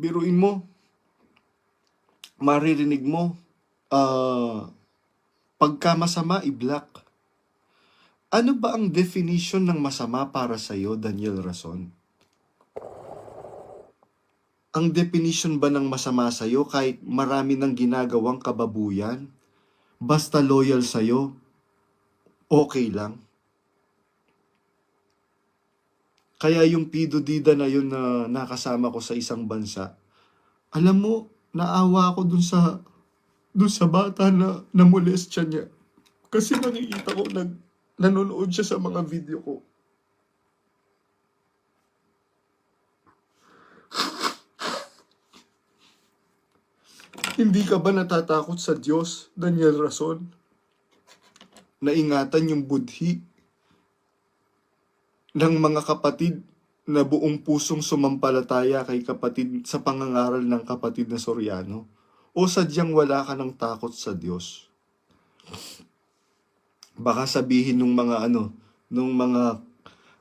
Biruin mo, maririnig mo, ah, pagka masama, i-block. Ano ba ang definition ng masama para sa'yo, Daniel Rason? Ang definition ba ng masama sa'yo kahit marami ng ginagawang kababuyan, basta loyal sa'yo, okay lang? Kaya yung pidodida na yun na nakasama ko sa isang bansa, alam mo, naawa ako dun sa dun sa bata na namolestya niya. Kasi nakikita ko nag nanonood siya sa mga video ko. Hindi ka ba natatakot sa Diyos, Daniel Rason? Naingatan yung budhi ng mga kapatid na buong pusong sumampalataya kay kapatid sa pangangaral ng kapatid na Soriano? O sadyang wala ka ng takot sa Diyos? Baka sabihin nung mga ano, nung mga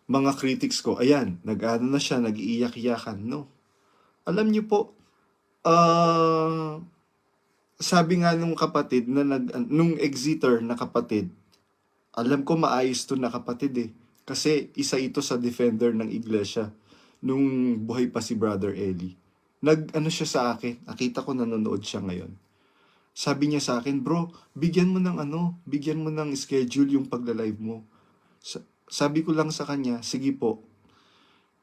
mga critics ko, ayan, nag-ano na siya, nag-iiyak-iyakan. No. Alam niyo po, ah, sabi nga nung kapatid na nag, nung exeter na kapatid, alam ko maayos to na kapatid eh. Kasi isa ito sa defender ng iglesia nung buhay pa si Brother Eli. Nag ano siya sa akin, nakita ko nanonood siya ngayon. Sabi niya sa akin, bro, bigyan mo ng ano, bigyan mo ng schedule yung pagla-live mo. Sa- sabi ko lang sa kanya, sige po.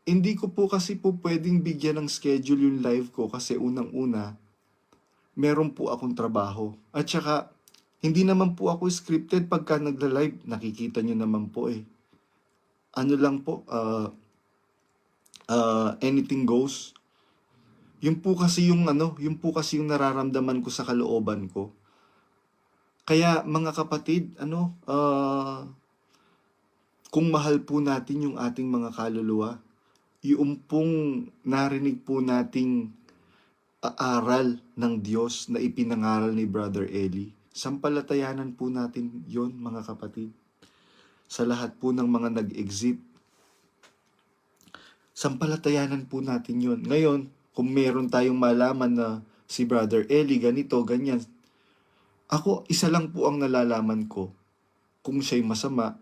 Hindi ko po kasi po pwedeng bigyan ng schedule yung live ko kasi unang-una, meron po akong trabaho. At saka, hindi naman po ako scripted pagka nagla-live. Nakikita nyo naman po eh. Ano lang po, uh, uh, anything goes. Yun po kasi yung ano, yun po kasi yung nararamdaman ko sa kalooban ko. Kaya mga kapatid, ano, uh, kung mahal po natin yung ating mga kaluluwa, yung pong narinig po nating aaral ng Diyos na ipinangaral ni Brother Eli, sampalatayanan po natin yon mga kapatid. Sa lahat po ng mga nag-exit, sampalatayanan po natin yon. Ngayon, kung meron tayong malaman na si Brother Eli ganito, ganyan, ako, isa lang po ang nalalaman ko kung siya'y masama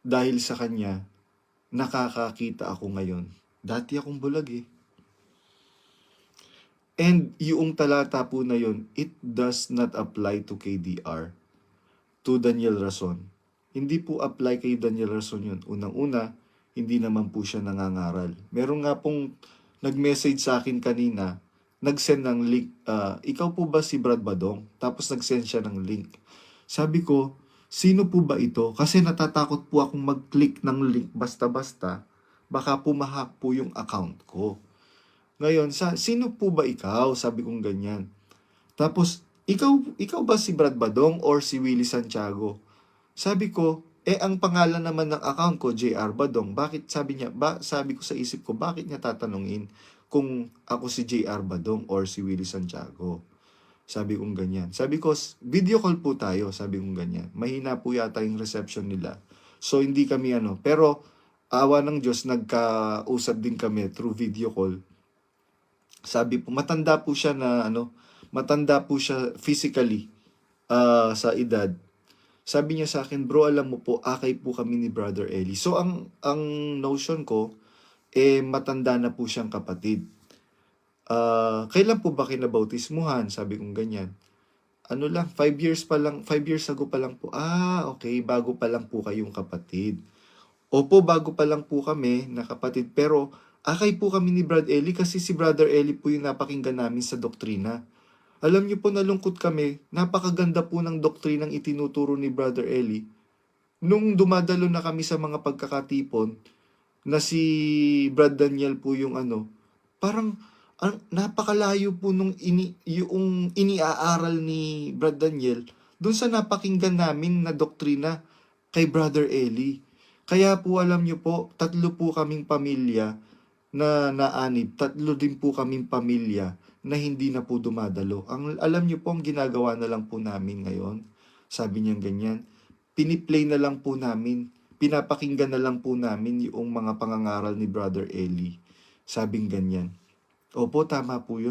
dahil sa kanya, nakakakita ako ngayon. Dati akong bulag eh. And yung talata po na yun, it does not apply to KDR, to Daniel Rason. Hindi po apply kay Daniel Rason yun. Unang-una, hindi naman po siya nangangaral. Meron nga pong nag-message sa akin kanina, nag-send ng link, ah, ikaw po ba si Brad Badong? Tapos nag-send siya ng link. Sabi ko, sino po ba ito? Kasi natatakot po akong mag-click ng link basta-basta. Baka pumahak po yung account ko. Ngayon, sa, sino po ba ikaw? Sabi kong ganyan. Tapos, ikaw, ikaw ba si Brad Badong or si Willie Santiago? Sabi ko, eh ang pangalan naman ng account ko, JR Badong. Bakit sabi niya, ba, sabi ko sa isip ko, bakit niya tatanungin kung ako si JR Badong or si Willie Santiago? Sabi kong ganyan. Sabi ko, video call po tayo. Sabi kong ganyan. Mahina po yata yung reception nila. So, hindi kami ano. Pero, awa ng Diyos, nagkausap din kami through video call. Sabi po, matanda po siya na ano, matanda po siya physically ah, sa edad. Sabi niya sa akin, bro, alam mo po, akay po kami ni Brother Eli. So, ang, ang notion ko, eh, matanda na po siyang kapatid. Ah, kailan po ba kinabautismuhan? Sabi kong ganyan. Ano lang, five years pa lang, five years ago pa lang po. Ah, okay, bago pa lang po kayong kapatid. Opo, bago pa lang po kami na kapatid. Pero, akay po kami ni Brad Eli kasi si Brother Eli po yung napakinggan namin sa doktrina. Alam niyo po, nalungkot kami. Napakaganda po ng doktrinang itinuturo ni Brother Eli. Nung dumadalo na kami sa mga pagkakatipon, na si Brad Daniel po yung ano, parang ang napakalayo po nung ini, yung iniaaral ni Brad Daniel doon sa napakinggan namin na doktrina kay Brother Eli. Kaya po alam niyo po, tatlo po kaming pamilya na naanib, tatlo din po kaming pamilya na hindi na po dumadalo. Ang alam niyo po ang ginagawa na lang po namin ngayon. Sabi niya ganyan, piniplay na lang po namin, pinapakinggan na lang po namin yung mga pangangaral ni Brother Eli. Sabing ganyan. Opo, tama po yun.